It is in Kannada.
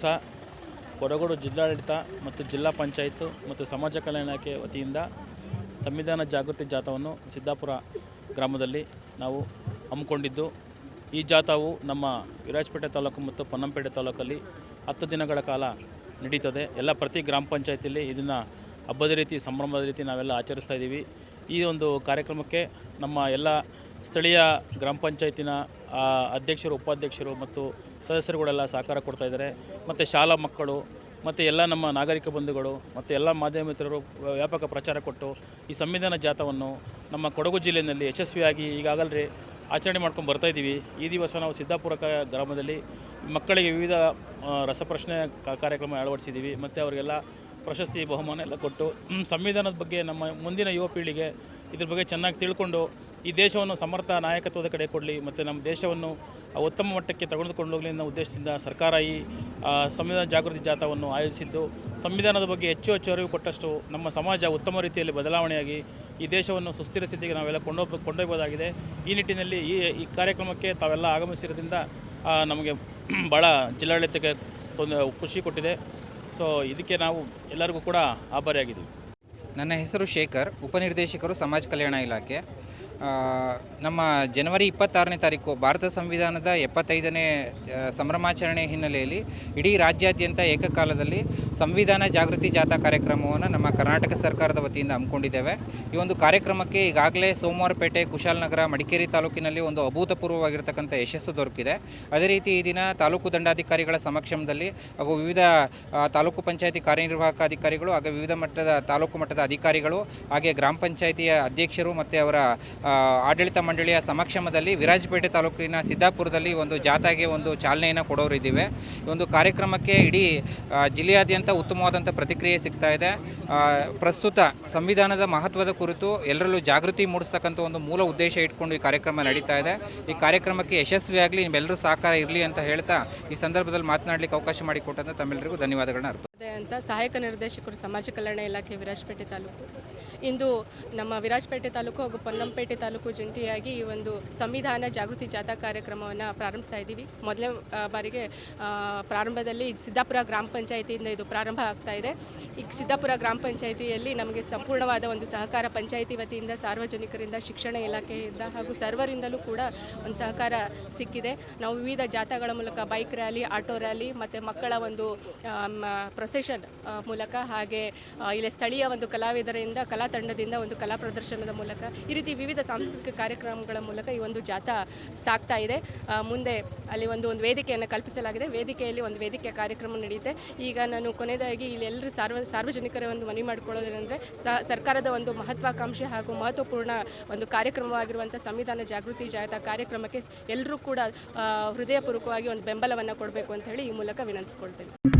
ದಿವಸ ಕೊಡಗೋಡು ಜಿಲ್ಲಾಡಳಿತ ಮತ್ತು ಜಿಲ್ಲಾ ಪಂಚಾಯತ್ ಮತ್ತು ಸಮಾಜ ಕಲ್ಯಾಣ ಇಲಾಖೆ ವತಿಯಿಂದ ಸಂವಿಧಾನ ಜಾಗೃತಿ ಜಾಥಾವನ್ನು ಸಿದ್ದಾಪುರ ಗ್ರಾಮದಲ್ಲಿ ನಾವು ಹಮ್ಮಿಕೊಂಡಿದ್ದು, ಈ ಜಾಥಾವು ನಮ್ಮ ವಿರಾಜಪೇಟೆ ತಾಲೂಕು ಮತ್ತು ಪೊನ್ನಂಪೇಟೆ ತಾಲೂಕಲ್ಲಿ ಹತ್ತು ದಿನಗಳ ಕಾಲ ನಡೀತದೆ. ಎಲ್ಲ ಪ್ರತಿ ಗ್ರಾಮ ಪಂಚಾಯತಿಯಲ್ಲಿ ಇದನ್ನು ಹಬ್ಬದ ರೀತಿ, ಸಂಭ್ರಮದ ರೀತಿ ನಾವೆಲ್ಲ ಆಚರಿಸ್ತಾ ಇದ್ದೀವಿ. ಈ ಒಂದು ಕಾರ್ಯಕ್ರಮಕ್ಕೆ ನಮ್ಮ ಎಲ್ಲ ಸ್ಥಳೀಯ ಗ್ರಾಮ ಪಂಚಾಯತಿನ ಅಧ್ಯಕ್ಷರು, ಉಪಾಧ್ಯಕ್ಷರು ಮತ್ತು ಸದಸ್ಯರುಗಳೆಲ್ಲ ಸಹಕಾರ ಕೊಡ್ತಾ ಇದ್ದಾರೆ. ಮತ್ತು ಶಾಲಾ ಮಕ್ಕಳು, ಮತ್ತು ಎಲ್ಲ ನಮ್ಮ ನಾಗರಿಕ ಬಂಧುಗಳು, ಮತ್ತು ಎಲ್ಲ ಮಾಧ್ಯಮ ಮಿತ್ರರು ವ್ಯಾಪಕ ಪ್ರಚಾರ ಕೊಟ್ಟು ಈ ಸಂವಿಧಾನ ಜಾಥವನ್ನು ನಮ್ಮ ಕೊಡಗು ಜಿಲ್ಲೆಯಲ್ಲಿ ಯಶಸ್ವಿಯಾಗಿ ಈಗಾಗಲೇ ಆಚರಣೆ ಮಾಡ್ಕೊಂಡು ಬರ್ತಾ ಇದ್ದೀವಿ. ಈ ದಿವಸ ನಾವು ಸಿದ್ದಾಪುರ ಗ್ರಾಮದಲ್ಲಿ ಮಕ್ಕಳಿಗೆ ವಿವಿಧ ರಸಪ್ರಶ್ನೆ ಕಾರ್ಯಕ್ರಮ ಅಳವಡಿಸಿದ್ದೀವಿ. ಮತ್ತು ಅವರಿಗೆಲ್ಲ ಪ್ರಶಸ್ತಿ ಬಹುಮಾನ ಎಲ್ಲ ಕೊಟ್ಟು ಸಂವಿಧಾನದ ಬಗ್ಗೆ ನಮ್ಮ ಮುಂದಿನ ಯುವ ಪೀಳಿಗೆ ಇದ್ರ ಬಗ್ಗೆ ಚೆನ್ನಾಗಿ ತಿಳ್ಕೊಂಡು ಈ ದೇಶವನ್ನು ಸಮರ್ಥ ನಾಯಕತ್ವದ ಕಡೆ ಕೊಡಲಿ ಮತ್ತು ನಮ್ಮ ದೇಶವನ್ನು ಉತ್ತಮ ಮಟ್ಟಕ್ಕೆ ತೆಗೆದುಕೊಂಡು ಹೋಗಲಿ ಅನ್ನೋ ಉದ್ದೇಶದಿಂದ ಸರ್ಕಾರ ಈ ಸಂವಿಧಾನ ಜಾಗೃತಿ ಜಾಥಾವನ್ನು ಆಯೋಜಿಸಿದ್ದು. ಸಂವಿಧಾನದ ಬಗ್ಗೆ ಹೆಚ್ಚು ಹೆಚ್ಚು ಅರಿವು ಕೊಟ್ಟಷ್ಟು ನಮ್ಮ ಸಮಾಜ ಉತ್ತಮ ರೀತಿಯಲ್ಲಿ ಬದಲಾವಣೆಯಾಗಿ ಈ ದೇಶವನ್ನು ಸುಸ್ಥಿರ ಸ್ಥಿತಿಗೆ ನಾವೆಲ್ಲ ಕೊಂಡೋಗ ಕೊಂಡೊಯ್ಬೋದಾಗಿದೆ ಈ ನಿಟ್ಟಿನಲ್ಲಿ ಈ ಈ ಕಾರ್ಯಕ್ರಮಕ್ಕೆ ತಾವೆಲ್ಲ ಆಗಮಿಸಿರೋದ್ರಿಂದ ನಮಗೆ ಭಾಳ ಜಿಲ್ಲಾಡಳಿತಕ್ಕೆ ತೊಂದರೆ, ಖುಷಿ ಕೊಟ್ಟಿದೆ. ಸೊ ಇದಕ್ಕೆ ನಾವು ಎಲ್ಲರಿಗೂ ಕೂಡ ಆಭಾರಿಯಾಗಿದ್ದೀವಿ. ನನ್ನ ಹೆಸರು ಶೇಖರ್ ಉಪನಿರ್ದೇಶಕರು ಸಮಾಜ ಕಲ್ಯಾಣ ಇಲಾಖೆ. ನಮ್ಮ ಜನವರಿ ಇಪ್ಪತ್ತಾರನೇ ತಾರೀಕು ಭಾರತ ಸಂವಿಧಾನದ ಎಪ್ಪತ್ತೈದನೇ ಸಂಭ್ರಮಾಚರಣೆ ಹಿನ್ನೆಲೆಯಲ್ಲಿ ಇಡೀ ರಾಜ್ಯಾದ್ಯಂತ ಏಕಕಾಲದಲ್ಲಿ ಸಂವಿಧಾನ ಜಾಗೃತಿ ಜಾಥಾ ಕಾರ್ಯಕ್ರಮವನ್ನು ನಮ್ಮ ಕರ್ನಾಟಕ ಸರ್ಕಾರದ ವತಿಯಿಂದ ಹಮ್ಮಿಕೊಂಡಿದ್ದೇವೆ. ಈ ಒಂದು ಕಾರ್ಯಕ್ರಮಕ್ಕೆ ಈಗಾಗಲೇ ಸೋಮವಾರಪೇಟೆ ಕುಶಾಲನಗರ ಮಡಿಕೇರಿ ತಾಲೂಕಿನಲ್ಲಿ ಒಂದು ಅಭೂತಪೂರ್ವವಾಗಿರ್ತಕ್ಕಂಥ ಯಶಸ್ಸು ದೊರಕಿದೆ. ಅದೇ ರೀತಿ ಈ ದಿನ ತಾಲೂಕು ದಂಡಾಧಿಕಾರಿಗಳ ಸಮಕ್ಷಮದಲ್ಲಿ ಹಾಗೂ ವಿವಿಧ ತಾಲೂಕು ಪಂಚಾಯತಿ ಕಾರ್ಯನಿರ್ವಾಹಕ ಅಧಿಕಾರಿಗಳು ಹಾಗೂ ವಿವಿಧ ಮಟ್ಟದ ತಾಲೂಕು ಮಟ್ಟದ ಅಧಿಕಾರಿಗಳು ಹಾಗೆ ಗ್ರಾಮ ಪಂಚಾಯತಿಯ ಅಧ್ಯಕ್ಷರು ಮತ್ತು ಅವರ ಆಡಳಿತ ಮಂಡಳಿಯ ಸಮಕ್ಷಮದಲ್ಲಿ ವಿರಾಜಪೇಟೆ ತಾಲೂಕಿನ ಸಿದ್ದಾಪುರದಲ್ಲಿ ಒಂದು ಜಾಥಾಗೆ ಒಂದು ಚಾಲನೆಯನ್ನು ಕೊಡೋರಿದ್ದೀವಿ. ಒಂದು ಕಾರ್ಯಕ್ರಮಕ್ಕೆ ಇಡೀ ಜಿಲ್ಲೆಯಾದ್ಯಂತ ಉತ್ತಮವಾದಂಥ ಪ್ರತಿಕ್ರಿಯೆ ಸಿಗ್ತಾ ಇದೆ. ಪ್ರಸ್ತುತ ಸಂವಿಧಾನದ ಮಹತ್ವದ ಕುರಿತು ಎಲ್ಲರಲ್ಲೂ ಜಾಗೃತಿ ಮೂಡಿಸ್ತಕ್ಕಂಥ ಒಂದು ಮೂಲ ಉದ್ದೇಶ ಇಟ್ಕೊಂಡು ಈ ಕಾರ್ಯಕ್ರಮ ನಡೀತಾ ಇದೆ. ಈ ಕಾರ್ಯಕ್ರಮಕ್ಕೆ ಯಶಸ್ವಿಯಾಗಲಿ, ನಿಮ್ಮೆಲ್ಲರೂ ಸಹಕಾರ ಇರಲಿ ಅಂತ ಹೇಳ್ತಾ ಈ ಸಂದರ್ಭದಲ್ಲಿ ಮಾತನಾಡಲಿಕ್ಕೆ ಅವಕಾಶ ಮಾಡಿಕೊಟ್ಟಂತ ತಮ್ಮೆಲ್ಲರಿಗೂ ಧನ್ಯವಾದಗಳನ್ನ ಅರ್ಪ ಅಂತ ಸಹಾಯಕ ನಿರ್ದೇಶಕರು ಸಮಾಜ ಕಲ್ಯಾಣ ಇಲಾಖೆ ವಿರಾಜಪೇಟೆ ತಾಲೂಕು. ಇಂದು ನಮ್ಮ ವಿರಾಜಪೇಟೆ ತಾಲೂಕು ಹಾಗೂ ಪೊನ್ನಂಪೇಟೆ ತಾಲೂಕು ಜಂಟಿಯಾಗಿ ಈ ಒಂದು ಸಂವಿಧಾನ ಜಾಗೃತಿ ಜಾಥಾ ಕಾರ್ಯಕ್ರಮವನ್ನು ಪ್ರಾರಂಭಿಸ್ತಾ ಇದ್ದೀವಿ. ಮೊದಲನೇ ಬಾರಿಗೆ ಪ್ರಾರಂಭದಲ್ಲಿ ಸಿದ್ದಾಪುರ ಗ್ರಾಮ ಪಂಚಾಯಿತಿಯಿಂದ ಇದು ಪ್ರಾರಂಭ ಆಗ್ತಾ ಇದೆ. ಈ ಸಿದ್ದಾಪುರ ಗ್ರಾಮ ಪಂಚಾಯಿತಿಯಲ್ಲಿ ನಮಗೆ ಸಂಪೂರ್ಣವಾದ ಒಂದು ಸಹಕಾರ ಪಂಚಾಯಿತಿ ವತಿಯಿಂದ, ಸಾರ್ವಜನಿಕರಿಂದ, ಶಿಕ್ಷಣ ಇಲಾಖೆಯಿಂದ ಹಾಗೂ ಸರ್ವರಿಂದಲೂ ಕೂಡ ಒಂದು ಸಹಕಾರ ಸಿಕ್ಕಿದೆ. ನಾವು ವಿವಿಧ ಜಾಥಾಗಳ ಮೂಲಕ ಬೈಕ್ ರ್ಯಾಲಿ, ಆಟೋ ರ್ಯಾಲಿ, ಮತ್ತು ಮಕ್ಕಳ ಒಂದು ಪ್ರೊಸೆಷನ್ ಮೂಲಕ ಹಾಗೆ ಇಲ್ಲಿ ಸ್ಥಳೀಯ ಒಂದು ಕಲಾವಿದರಿಂದ, ಕಲಾ ತಂಡದಿಂದ ಒಂದು ಕಲಾ ಪ್ರದರ್ಶನದ ಮೂಲಕ, ಈ ರೀತಿ ವಿವಿಧ ಸಾಂಸ್ಕೃತಿಕ ಕಾರ್ಯಕ್ರಮಗಳ ಮೂಲಕ ಈ ಒಂದು ಜಾಥಾ ಸಾಗ್ತಾ ಇದೆ. ಮುಂದೆ ಅಲ್ಲಿ ಒಂದು ಒಂದು ವೇದಿಕೆಯನ್ನು ಕಲ್ಪಿಸಲಾಗಿದೆ. ವೇದಿಕೆಯಲ್ಲಿ ಒಂದು ವೇದಿಕೆ ಕಾರ್ಯಕ್ರಮ ನಡೆಯುತ್ತೆ. ಈಗ ನಾನು ಕೊನೆಯದಾಗಿ ಇಲ್ಲಿ ಎಲ್ಲರೂ ಸಾರ್ವ, ಸಾರ್ವಜನಿಕರ ಒಂದು ಮನವಿ ಮಾಡಿಕೊಳ್ಳೋದೇನೆಂದರೆ ಸರ್ಕಾರದ ಒಂದು ಮಹತ್ವಾಕಾಂಕ್ಷೆ ಹಾಗೂ ಮಹತ್ವಪೂರ್ಣ ಒಂದು ಕಾರ್ಯಕ್ರಮವಾಗಿರುವಂಥ ಸಂವಿಧಾನ ಜಾಗೃತಿ ಜಾಥಾ ಕಾರ್ಯಕ್ರಮಕ್ಕೆ ಎಲ್ಲರೂ ಕೂಡ ಹೃದಯಪೂರ್ವಕವಾಗಿ ಒಂದು ಬೆಂಬಲವನ್ನು ಕೊಡಬೇಕು ಅಂತ ಹೇಳಿ ಈ ಮೂಲಕ ವಿನಂತಿಸ್ಕೊಳ್ತೇನೆ.